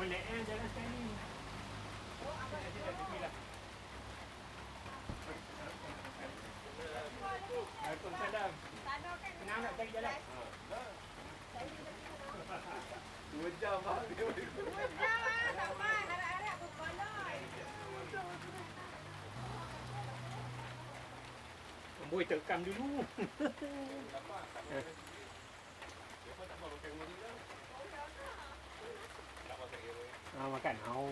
Boleh eh jalan sekali. Oh, apa dia dah pergi lah. Assalamualaikum. Tanah kan. Senang nak cari jalan. Ha. Dua jam lah. Dua jam lah. Tak mahal. Harap-harap aku kolor. Boy terkam dulu. Tak mahal. 好，我干好。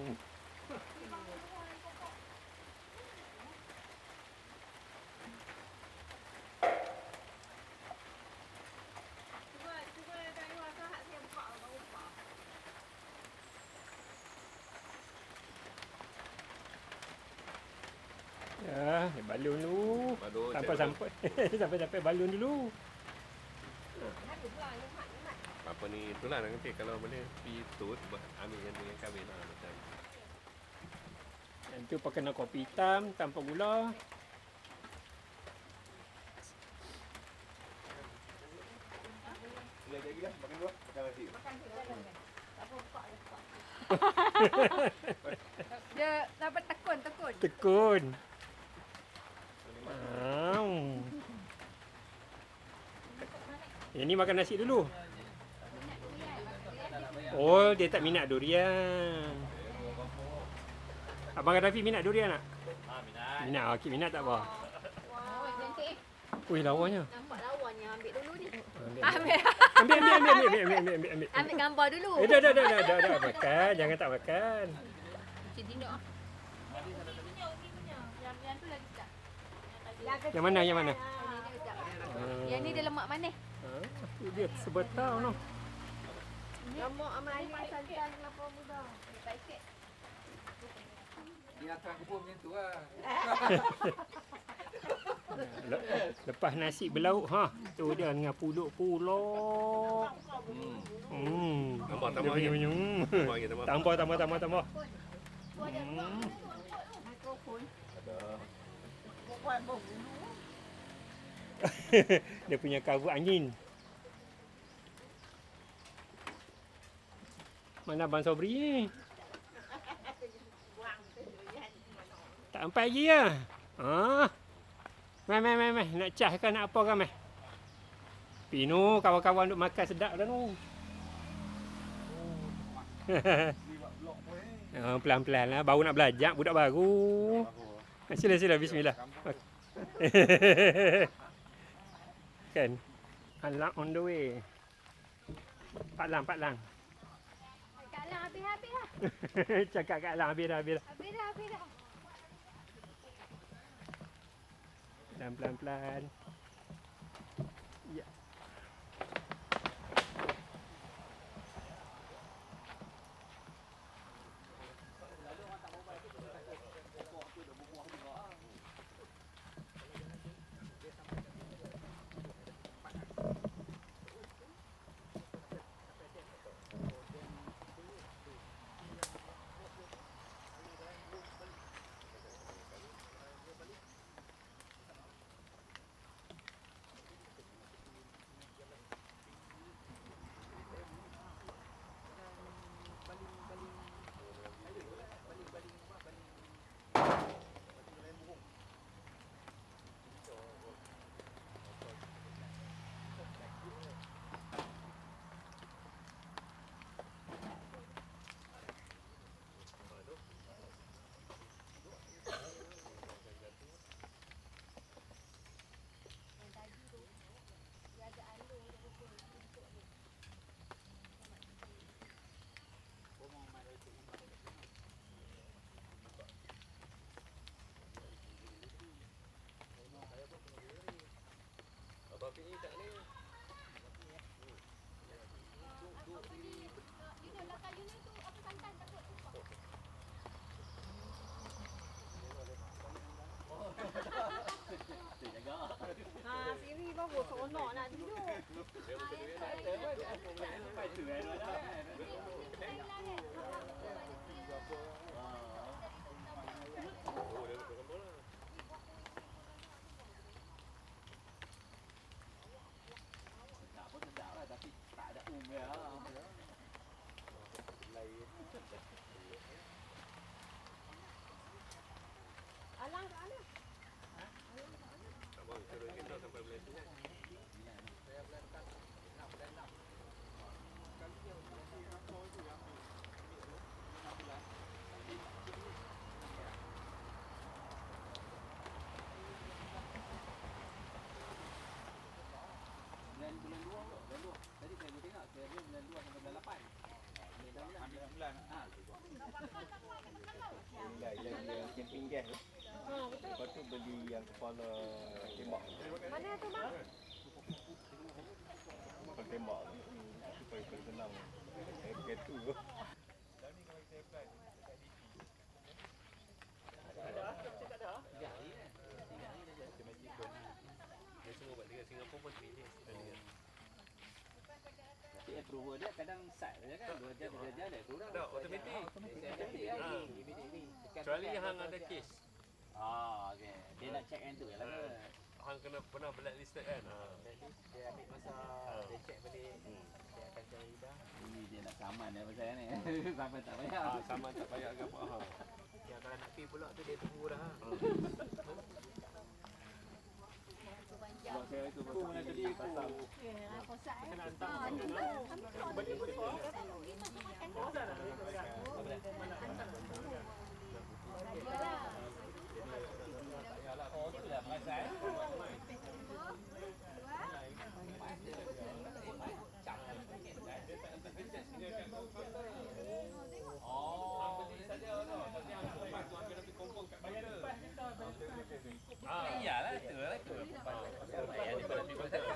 Ya, balun dulu. Sampai-sampai. Sampai-sampai balun dulu. Ha. Apa ni itulah nanti kalau boleh pergi tut buat ambil yang dengan kahwin lah macam. Yang tu pakai nak kopi hitam tanpa gula. Boleh lagi lah makan dua makan nasi. Dia dapat tekun, tekun. Tekun. Ini makan nasi dulu. Oh, dia tak minat durian. Abang Rafi minat durian tak? Ah, minat. Minat. Okey, minat tak apa. Cantik. Ui, lawanya. Nampak lawanya ambil dulu ni. Ambil, Ambil, ambil, ambil, ambil, ambil, ambil, ambil, ambil, ambil. ambil gambar dulu. Eh, dah, dah, dah, dah, dah, dah, makan. Jangan tak makan. Cik Dino. Yang yang tu lagi tak. Yang mana, yang mana? Yang ni kejap. Ah. Yang ni dia lemak manis. Ah, dia sebetul no. Lemak manis santan kelapa muda. Baik sikit. Binatang kebun macam tu lah. Le- lepas nasi berlauk ha. Tu dia dengan puluk-puluk. Hmm. Hmm. Tambah, Dia tambah punya punya, hmm. Tambah tambah. Tambah tambah tambah tambah. Hmm. dia punya cover angin. Mana Abang Sobri ni? Tak sampai lagi ya? Ha? Mai, mai, mai, mai. Nak cas ke nak apa ke, mai? Pinu, kawan-kawan duk makan sedap dah tu. Ha, pelan-pelan lah. Baru nak belajar, budak baru. Ha, Sila, sila. Bismillah. kan? Alang on the way. Pak Lang, Pak Lang. lang, abi-abi ha. Tsaka ka lang, abi-abi ha. Abi-abi ha. Plan, plan, plan. Yeah. อ่าซีรีส์ว่าหัวโสนหนอนอะที่ดูไปถือไอ้ด้วยนะโอ้เดี๋ยว dapat boleh tu kan. Dua tu, bulan dua. Tadi saya boleh tengok, saya dia bulan dua sampai bulan lapan. Bulan bulan. Ambil bulan. Ah, Tinggal yang yang camping gas tu. Lepas tu beli yang kepala tembak. Mana tu bang? Kepala tembak tu. Supaya supaya senang. Gas tu. tiga hari kan. Tiga hari dah jadi. Dia semua buat dekat Singapura pun pilih. Tapi approval dia kadang sat saja kan. Dua jam, tiga jam dah kurang. Tak, automatik. Automatik kan. Ah. Kecuali hang ada kes. Ha, okey. Dia nak check kan tu lah ke? Hang kena pernah blacklisted kan? Ha. Jadi dia ambil masa ha. dia check balik. Hmm. Dia akan cari dah. Ini dia nak saman dia pasal kan ni. saman tak payah. Ha, saman tak payah ke apa hang. Ya kalau nak pergi pula tu dia tunggu dah. Terima kasih kerana menonton! Ah, iyalah itu lah itu. Bayar di bulan minggu saya.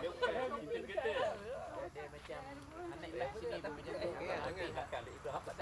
Dia macam anak lelaki sini macam eh, jangan kali itu apa